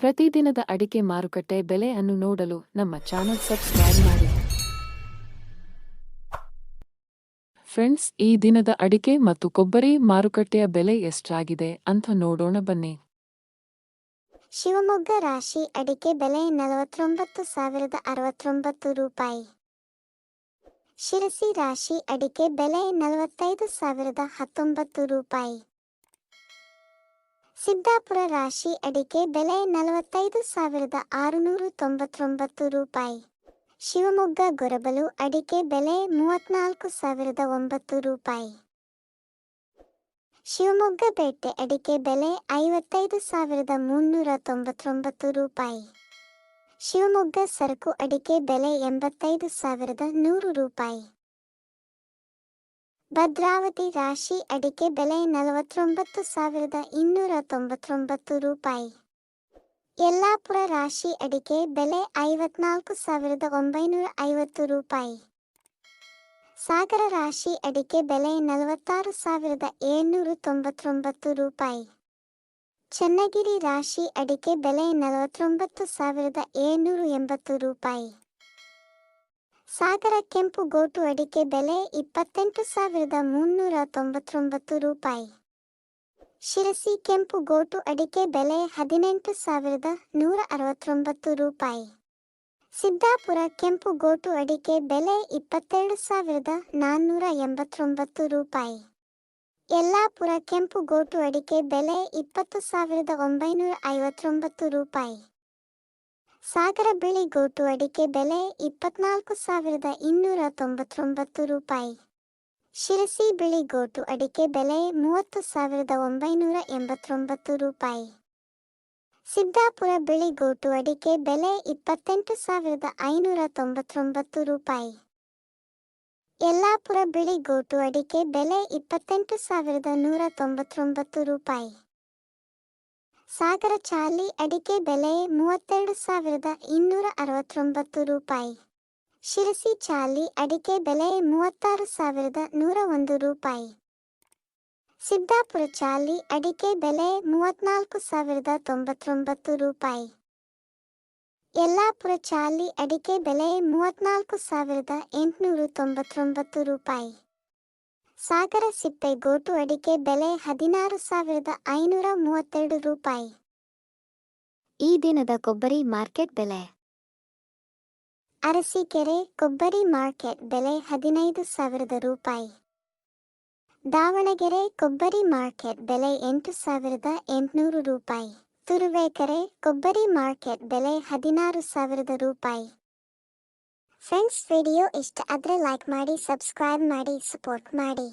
ಪ್ರತಿದಿನದ ಅಡಿಕೆ ಮಾರುಕಟ್ಟೆ ಬೆಲೆಯನ್ನು ನೋಡಲು ನಮ್ಮ ಚಾನೆಲ್ ಸಬ್ಸ್ಕ್ರೈಬ್ ಮಾಡಿ. ಫ್ರೆಂಡ್ಸ್, ಈ ದಿನದ ಅಡಿಕೆ ಮತ್ತು ಕೊಬ್ಬರಿ ಮಾರುಕಟ್ಟೆಯ ಬೆಲೆ ಎಷ್ಟಾಗಿದೆ ಅಂತ ನೋಡೋಣ ಬನ್ನಿ. ಶಿವಮೊಗ್ಗ ರಾಶಿ ಅಡಿಕೆ ಬೆಲೆ ನಲವತ್ತೊಂಬತ್ತು ಸಾವಿರದ ಅರವತ್ತೊಂಬತ್ತು ರೂಪಾಯಿ. ಶಿರಸಿ ರಾಶಿ ಅಡಿಕೆ ಬೆಲೆ ನಲವತ್ತೈದು ಸಾವಿರದ ಹತ್ತೊಂಬತ್ತು ರೂಪಾಯಿ. ಸಿದ್ದಾಪುರ ರಾಶಿ ಅಡಿಕೆ ಬೆಲೆ ನಲವತ್ತೈದು ಸಾವಿರದ ಆರುನೂರು ತೊಂಬತ್ತೊಂಬತ್ತು ರೂಪಾಯಿ. ಶಿವಮೊಗ್ಗ ಗೊರಬಲು ಅಡಿಕೆ ಬೆಲೆ ಮೂವತ್ನಾಲ್ಕು ಸಾವಿರದ ಒಂಬತ್ತು ರೂಪಾಯಿ. ಶಿವಮೊಗ್ಗ ಪೇಟೆ ಅಡಿಕೆ ಬೆಲೆ ಐವತ್ತೈದು ಸಾವಿರದ ಮುನ್ನೂರ ತೊಂಬತ್ತೊಂಬತ್ತು ರೂಪಾಯಿ. ಶಿವಮೊಗ್ಗ ಸರಕು ಅಡಿಕೆ ಬೆಲೆ ಎಂಬತ್ತೈದು ಸಾವಿರದ ನೂರು ರೂಪಾಯಿ. ಭದ್ರಾವತಿ ರಾಶಿ ಅಡಿಕೆ ಬೆಲೆ ನಲವತ್ತೊಂಬತ್ತು ಸಾವಿರದ ಇನ್ನೂರ ತೊಂಬತ್ತೊಂಬತ್ತು ರೂಪಾಯಿ. ಯಲ್ಲಾಪುರ ರಾಶಿ ಅಡಿಕೆ ಬೆಲೆ ಐವತ್ನಾಲ್ಕು ಸಾವಿರದ ಒಂಬೈನೂರ ಐವತ್ತು ರೂಪಾಯಿ. ಸಾಗರ ರಾಶಿ ಅಡಿಕೆ ಬೆಲೆ ನಲವತ್ತಾರು ಸಾವಿರದ ಏಳ್ನೂರ ತೊಂಬತ್ತೊಂಬತ್ತು ರೂಪಾಯಿ. ಚನ್ನಗಿರಿ ರಾಶಿ ಅಡಿಕೆ ಬೆಲೆ ನಲವತ್ತೊಂಬತ್ತು ಸಾವಿರದ ಏಳ್ನೂರ ಎಂಬತ್ತು ರೂಪಾಯಿ. ಸಾಗರ ಕೆಂಪು ಗೋಟು ಅಡಿಕೆ ಬೆಲೆ ಇಪ್ಪತ್ತೆಂಟು ಸಾವಿರದ ಮುನ್ನೂರ ತೊಂಬತ್ತೊಂಬತ್ತು ರೂಪಾಯಿ. ಶಿರಸಿ ಕೆಂಪು ಗೋಟು ಅಡಿಕೆ ಬೆಲೆ ಹದಿನೆಂಟು ಸಾವಿರದ ನೂರ ಅರವತ್ತೊಂಬತ್ತು ರೂಪಾಯಿ. ಸಿದ್ದಾಪುರ ಕೆಂಪು ಗೋಟು ಅಡಿಕೆ ಬೆಲೆ ಇಪ್ಪತ್ತೆರಡು ಸಾವಿರದ ನಾನ್ನೂರ ಎಂಬತ್ತೊಂಬತ್ತು ರೂಪಾಯಿ. ಯಲ್ಲಾಪುರ ಕೆಂಪು ಗೋಟು ಅಡಿಕೆ ಬೆಲೆ ಇಪ್ಪತ್ತು ಸಾವಿರದ ಒಂಬೈನೂರ ಐವತ್ತೊಂಬತ್ತು ರೂಪಾಯಿ. ಸಾಗರ ಬೆಳೆ ಗೋಟು ಅಡಿಕೆ ಬೆಲೆ ಇಪ್ಪತ್ನಾಲ್ಕು ಸಾವಿರದ ಇನ್ನೂರ ತೊಂಬತ್ತೊಂಬತ್ತು ರೂಪಾಯಿ. ಶಿರಸಿ ಬಿಳಿ ಗೋಟು ಅಡಿಕೆ ಬೆಲೆ ಮೂವತ್ತು ಸಾವಿರದ ಒಂಬೈನೂರ ಎಂಬತ್ತೊಂಬತ್ತು ರೂಪಾಯಿ. ಸಿದ್ದಾಪುರ ಬಿಳಿ ಗೋಟು ಅಡಿಕೆ ಬೆಲೆ ಇಪ್ಪತ್ತೆಂಟು ಸಾವಿರದ ಐನೂರ ತೊಂಬತ್ತೊಂಬತ್ತು ರೂಪಾಯಿ. ಯಲ್ಲಾಪುರ ಬಿಳಿ ಗೋಟು ಅಡಿಕೆ ಬೆಲೆ ಇಪ್ಪತ್ತೆಂಟು ಸಾವಿರದ ನೂರ ತೊಂಬತ್ತೊಂಬತ್ತು ರೂಪಾಯಿ. ಸಾಗರ ಚಾಲಿ ಅಡಿಕೆ ಬೆಲೆ ಮೂವತ್ತೆರಡು ಸಾವಿರದ ಇನ್ನೂರ ಅರವತ್ತೊಂಬತ್ತು ರೂಪಾಯಿ. ಶಿರಸಿ ಚಾಲಿ ಅಡಿಕೆ ಬೆಲೆ ಮೂವತ್ತಾರು ಸಾವಿರದ ನೂರ ಒಂದು ರೂಪಾಯಿ. ಸಿದ್ದಾಪುರ ಚಾಲಿ ಅಡಿಕೆ ಬೆಲೆ ಮೂವತ್ನಾಲ್ಕು ಸಾವಿರದ ತೊಂಬತ್ತೊಂಬತ್ತು ರೂಪಾಯಿ. ಯಲ್ಲಾಪುರ ಚಾಲಿ ಅಡಿಕೆ ಬೆಲೆ ಮೂವತ್ನಾಲ್ಕು ಸಾವಿರದ ಎಂಟುನೂರ ತೊಂಬತ್ತೊಂಬತ್ತು ರೂಪಾಯಿ. ಸಾಗರ ಸಿಪ್ಪೆ ಗೋಟು ಅಡಿಕೆ ಬೆಲೆ ಹದಿನಾರು ಸಾವಿರದ ಐನೂರ ಮೂವತ್ತೆರಡು ರೂಪಾಯಿ. ಈ ದಿನದ ಕೊಬ್ಬರಿ ಮಾರ್ಕೆಟ್ ಬೆಲೆ. ಅರಸೀಕೆರೆ ಕೊಬ್ಬರಿ ಮಾರ್ಕೆಟ್ ಬೆಲೆ ಹದಿನೈದು ಸಾವಿರದ ರೂಪಾಯಿ. ದಾವಣಗೆರೆ ಕೊಬ್ಬರಿ ಮಾರ್ಕೆಟ್ ಬೆಲೆ ಎಂಟು ಸಾವಿರದ ಎಂಟುನೂರು ರೂಪಾಯಿ. ತುರುವೇಕೆರೆ ಕೊಬ್ಬರಿ ಮಾರ್ಕೆಟ್ ಬೆಲೆ ಹದಿನಾರು ಸಾವಿರದ ರೂಪಾಯಿ. ಫ್ರೆಂಡ್ಸ್ ವಿಡಿಯೋ ಇಷ್ಟ ಆದರೆ ಲೈಕ್ ಮಾಡಿ ಸಬ್ಸ್ಕ್ರೈಬ್ ಮಾಡಿ ಸಪೋರ್ಟ್ ಮಾಡಿ